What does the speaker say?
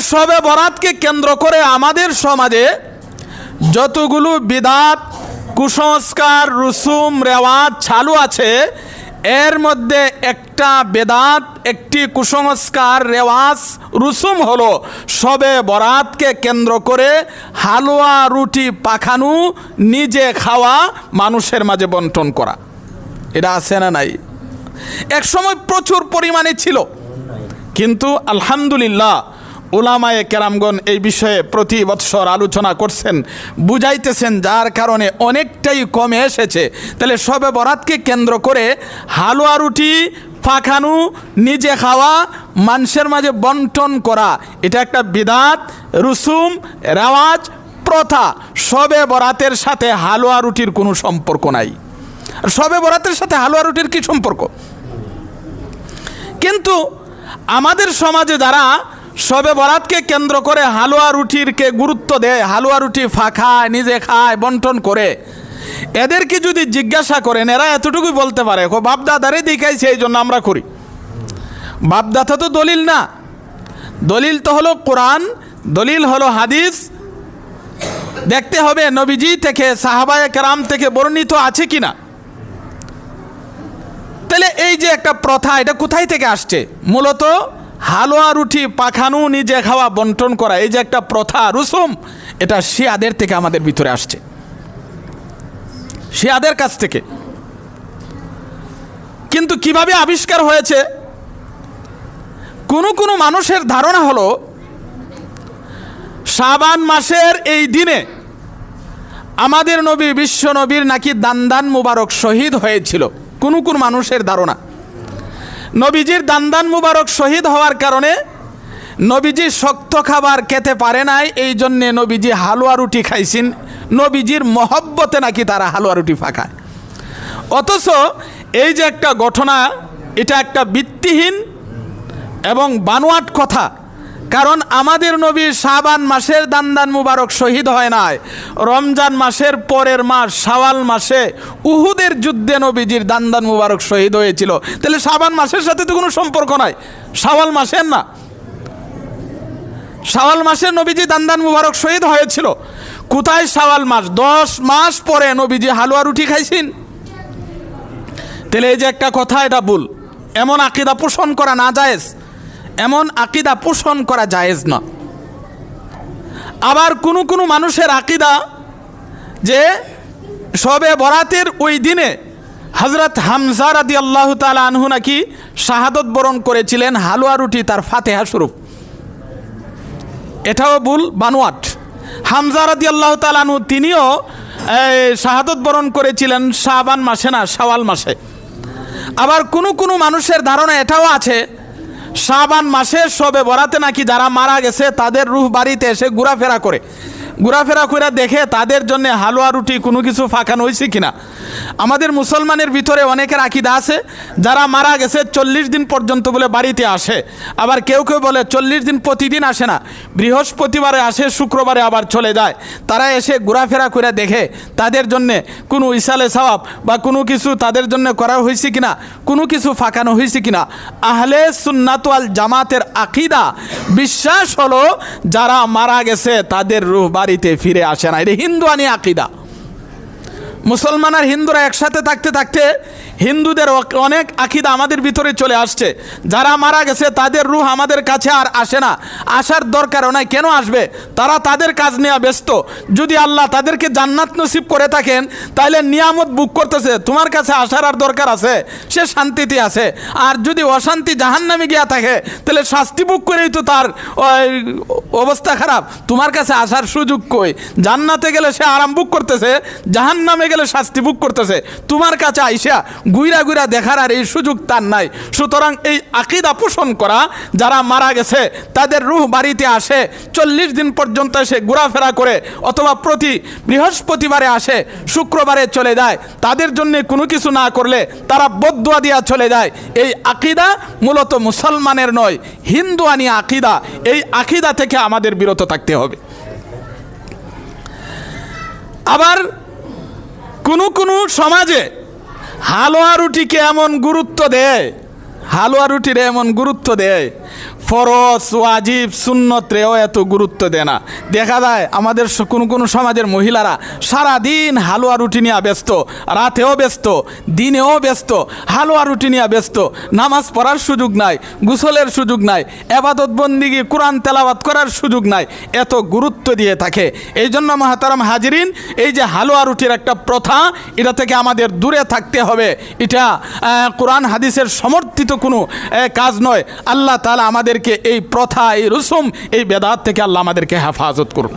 সবে বরাতকে কেন্দ্র করে আমাদের সমাজে যতগুলো বিদাত, কুসংস্কার, রুসুম, রেওয়াজ চালু আছে, এর মধ্যে একটা বেদাত, একটি কুসংস্কার, রেওয়াজ, রুসুম হলো সবে বরাতকে কেন্দ্র করে হালুয়া, রুটি, পাখানু নিজে খাওয়া, মানুষের মাঝে বন্টন করা। এটা আছে না নাই? একসময় প্রচুর পরিমাণে ছিল। কিন্তু আলহামদুলিল্লাহ ওলামায়ে কেরামগণ এই বিষয়ে প্রতি বৎসর আলোচনা করছেন, বুঝাইতেছেন যার কারণে অনেকটাই কমে এসেছে। তাহলে সবে বরাতকে কেন্দ্র করে হালুয়া রুটি, পাখানু, নিজে খাওয়া, মানুষের মাঝে বন্টন করা, এটা একটা বিদাত, রুসুম, রেওয়াজ, প্রথা। সবে বরাতের সাথে হালুয়া রুটির কোনো সম্পর্ক নাই। সবে বরাতের সাথে হালুয়া রুটির কি সম্পর্ক? কিন্তু আমাদের সমাজে যারা সবে বরাতকে কেন্দ্র করে হালুয়া রুটিরকে গুরুত্ব দেয়। হালুয়া রুটি ফাঁকায় নিজে খায়, বন্টন করে। এদেরকে যদি জিজ্ঞাসা করেন, এরা এতটুকুই বলতে পারে বাপদাদারে দেখাইছে, এই জন্য আমরা করি। বাপদাতা তো দলিল না। দলিল তো হলো কোরআন, দলিল হলো হাদিস। দেখতে হবে নবীজি থেকে, সাহাবায়ে কেরাম থেকে বর্ণিত আছে কি না তাহলে এই যে একটা প্রথা, এটা কোথায় থেকে আসছে? মূলত হালুয়া রুটি পাখানু নিজে খাওয়া বন্টন করা, এই যে একটা প্রথা রুসুম, এটা শিয়াদের থেকে আমাদের ভিতরে আসছে। শিয়াদের কাছ থেকে। কিন্তু কীভাবে আবিষ্কার হয়েছে? কোনো কোনো মানুষের ধারণা হলো, শাবান মাসের এই দিনে আমাদের নবী বিশ্ব নবীর নাকি দান্দান মুবারক শহীদ হয়েছিল। কোনো কোন মানুষের ধারণা। নবীজির দান্দান মুবারক শহীদ হওয়ার কারণে নবীজি শক্ত খাবার খেতে পারে নাই, এই জন্যে নবীজি হালুয়া রুটি খাইছেন। নবীজির মহব্বতে নাকি তারা হালুয়া রুটি ফাঁকায় অথচ এই যে একটা ঘটনা, এটা একটা বৃত্তিহীন এবং বানোয়াট কথা। কারণ আমাদের নবী শাবান মাসের দান্দান মুবারক শহীদ হয় নাই। রমজান মাসের পরের মাস, শাওয়াল মাসে উহুদের যুদ্ধে নবীজির দান্দান মুবারক শহীদ হয়েছিল। তাহলে শাবান মাসের সাথে তো কোনো সম্পর্ক নাই। শাওয়াল মাসের না। শাওয়াল মাসে নবীজি দান্দান মুবারক শহীদ হয়েছিল। কোথায় শাওয়াল মাস? দশ মাস পরে নবীজি হালুয়া রুটি খাইছেন। তাহলে এই যে একটা কথা, এটা ভুল। এমন আকিদা পোষণ করা না জায়েজ। এমন আকিদা পোষণ করা জায়েজ না। আবার কোনো কোনো মানুষের আকিদা যে সবে বরাতের ওই দিনে হজরত হামজা রাদি আল্লাহ তালা আনহু নাকি শাহাদত বরণ করেছিলেন হালুয়া রুটি তার ফাতেহা স্বরূপ। এটাও ভুল, বানোয়াট। হামজা রাদি আল্লাহ তালানু তিনিও শাহাদত বরণ করেছিলেন শাবান মাসে না, শাওয়াল মাসে। আবার কোনো কোনো মানুষের ধারণা এটাও আছে শাবান মাসের সবে বরাতে নাকি যারা মারা গেছে তাদের রুহ বাড়িতে এসে ঘোরাফেরা করে। ঘোরাফেরা করে দেখে তাদের জন্য হালুয়া রুটি কোনো কিছু ফাঁকানো হয়েছে কিনা? আমাদের মুসলমানের ভিতরে অনেকের আকিদা আছে, যারা মারা গেছে চল্লিশ দিন পর্যন্ত বলে বাড়িতে আসে। আবার কেউ কেউ বলে চল্লিশ দিন প্রতিদিন আসে না, বৃহস্পতিবারে আসে, শুক্রবারে আবার চলে যায়। তারা এসে ঘোরাফেরা করে দেখে তাদের জন্যে কোনো ইসালে সওয়াব বা কোনো কিছু তাদের জন্য করা হয়েছে কিনা, কোনো কিছু ফাঁকানো হয়েছে কিনা? আহলে সুন্নাতওয়াল জামাতের আকিদা, বিশ্বাস হলো যারা মারা গেছে তাদের রুহ বাড়িতে ফিরে আসে না। এটা হিন্দুয়ানি আকিদা। মুসলমান আর হিন্দুরা একসাথে থাকতে থাকতে হিন্দুদের অনেক আকিদা আমাদের ভিতরে চলে আসছে। যারা মারা গেছে, তাদের রুহ আমাদের কাছে আর আসে না। আসার দরকারও নাই। কেন আসবে? তারা তাদের কাজ নেওয়া ব্যস্ত। যদি আল্লাহ তাদেরকে জান্নাত নসিব করে থাকেন তাহলে নিয়ামত বুক করতেছে। তোমার কাছে আসার আর দরকার আছে। সে শান্তিতে আছে। আর যদি অশান্তি জাহান্নামে গিয়া থাকে, তাহলে শাস্তি বুক করেই তো তার অবস্থা খারাপ। তোমার কাছে আসার সুযোগ কই? জান্নাতে গেলে সে আরাম বুক করতেছে, জাহান্নামে গেলে শাস্তি বুক করতেছে। তোমার কাছে আইসা গুইরা গুইরা দেখার আর এই সুযোগ তার নাই। সুতরাং এই আকিদা পোষণ করা, যারা মারা গেছে, তাদের রুহ বাড়িতে আসে, চল্লিশ দিন পর্যন্ত এসে ঘোরাফেরা করে, অথবা প্রতি বৃহস্পতিবারে আসে, শুক্রবারে চলে যায়। তাদের জন্য কোনো কিছু না করলে তারা বদুয়া দিয়া চলে যায়। এই আকিদা মূলত মুসলমানের নয়, হিন্দুয়ানি আকিদা। এই আকিদা থেকে আমাদের বিরত থাকতে হবে। আবার কোনো কোনো সমাজে হালুয়া রুটিকে এমন গুরুত্ব দেয় হালুয়া রুটির এমন গুরুত্ব দেয়। ফরজ, ওয়াজিব সুন্নতরেও এত গুরুত্ব দেয় না। দেখা যায় আমাদের কোনো কোনো সমাজের মহিলারা সারা দিন হালুয়া রুটি নিয়ে ব্যস্ত, রাতেও ব্যস্ত, দিনেও ব্যস্ত, হালুয়া রুটি নিয়ে ব্যস্ত, নামাজ পড়ার সুযোগ নাই, গুসলের সুযোগ নাই, এবাদত বন্দিগি, কোরআন তেলাওয়াত করার সুযোগ নাই, এত গুরুত্ব দিয়ে থাকে। এই জন্য মহাতারাম হাজিরিন, এই যে হালুয়া রুটির একটা প্রথা, এটা থেকে আমাদের দূরে থাকতে হবে। এটা কোরআন, হাদিসের সমর্থিত কোনো কাজ নয়। আল্লাহ তালা আমাদেরকে এই প্রথা, এই রুসুম, এই বেদাত থেকে আল্লাহ আমাদেরকে হেফাজত করুন।